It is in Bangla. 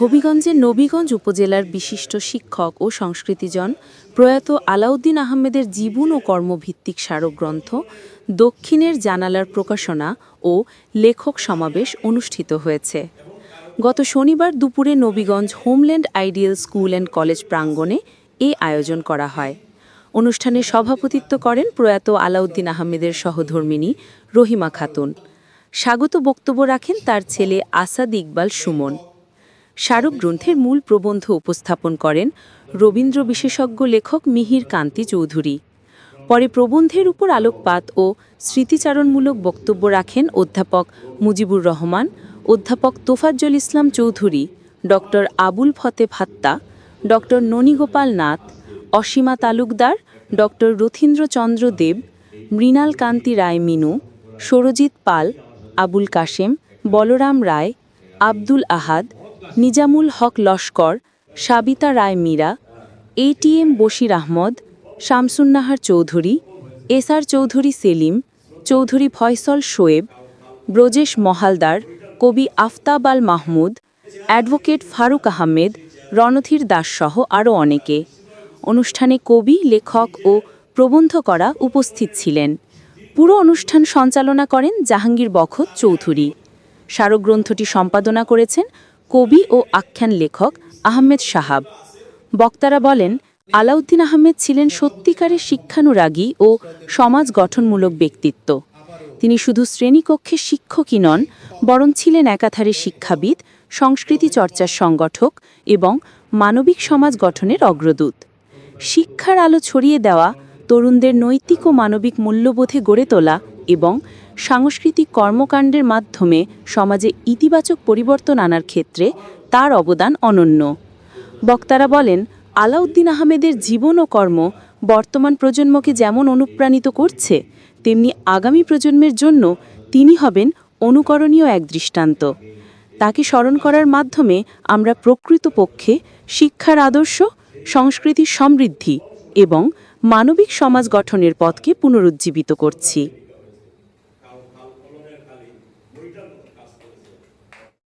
হবিগঞ্জের নবীগঞ্জ উপজেলার বিশিষ্ট শিক্ষক ও সংস্কৃতিজন প্রয়াত আলাউদ্দিন আহমেদের জীবন ও কর্মভিত্তিক স্মারকগ্রন্থ, দক্ষিণের জানালার প্রকাশনা ও লেখক সমাবেশ অনুষ্ঠিত হয়েছে। গত শনিবার দুপুরে Nabiganj homeland ideal school and college প্রাঙ্গণে এ আয়োজন করা হয়। অনুষ্ঠানে সভাপতিত্ব করেন প্রয়াত আলাউদ্দিন আহমেদের সহধর্মিনী রহিমা খাতুন। স্বাগত বক্তব্য রাখেন তার ছেলে আসাদ ইকবাল সুমন। স্মারক গ্রন্থের মূল প্রবন্ধ উপস্থাপন করেন রবীন্দ্র বিশেষজ্ঞ লেখক মিহির কান্তি চৌধুরী। পরে প্রবন্ধের উপর আলোকপাত ও স্মৃতিচারণমূলক বক্তব্য রাখেন অধ্যাপক মুজিবুর রহমান, অধ্যাপক Tofazzal Islam Chowdhury, doctor Abul Fateh Bhatta, doctor Nanigopal Nath, Asima Talukdar, doctor Rathindrachandra Deb, Mrinal Kanti Roy Minu, Sarajit Pal, Abul Kashem, Balaram Roy, Abdul Ahad Nizamul Haque Laskar, Sabita Roy Mira ATM Bashir Ahmed, Shamsunnahar Chowdhury SR Chowdhury Selim, Chowdhury Faisal Shoaib, Brajesh Mahaldar, কবি আফতাব আল মাহমুদ, অ্যাডভোকেট ফারুক আহমেদ, রণধীর দাসসহ আরও অনেকে। অনুষ্ঠানে কবি, লেখক ও প্রবন্ধ করা উপস্থিত ছিলেন। পুরো অনুষ্ঠান সঞ্চালনা করেন জাহাঙ্গীর বখত চৌধুরী। স্মারকগ্রন্থটি সম্পাদনা করেছেন কবি ও আখ্যান লেখক আহমেদ সাহাব। বক্তারা বলেন, আলাউদ্দিন আহমেদ ছিলেন সত্যিকারের শিক্ষানুরাগী ও সমাজ গঠনমূলক ব্যক্তিত্ব। তিনি শুধু শ্রেণীকক্ষে শিক্ষকই নন, বরং ছিলেন একাধারে শিক্ষাবিদ, সংস্কৃতি চর্চার সংগঠক এবং মানবিক সমাজ গঠনের অগ্রদূত। শিক্ষার আলো ছড়িয়ে দেওয়া, তরুণদের নৈতিক ও মানবিক মূল্যবোধে গড়ে তোলা এবং সাংস্কৃতিক কর্মকাণ্ডের মাধ্যমে সমাজে ইতিবাচক পরিবর্তন আনার ক্ষেত্রে তার অবদান অনন্য। বক্তারা বলেন, আলাউদ্দিন আহমেদের জীবন ও কর্ম বর্তমান প্রজন্মকে যেমন অনুপ্রাণিত করছে, তেমনি আগামী প্রজন্মের জন্য তিনি হবেন অনুকরণীয় এক দৃষ্টান্ত। তাকে স্মরণ করার মাধ্যমে আমরা প্রকৃতপক্ষে শিক্ষার আদর্শ, সংস্কৃতির সমৃদ্ধি এবং মানবিক সমাজ গঠনের পথকে পুনরুজ্জীবিত করছি।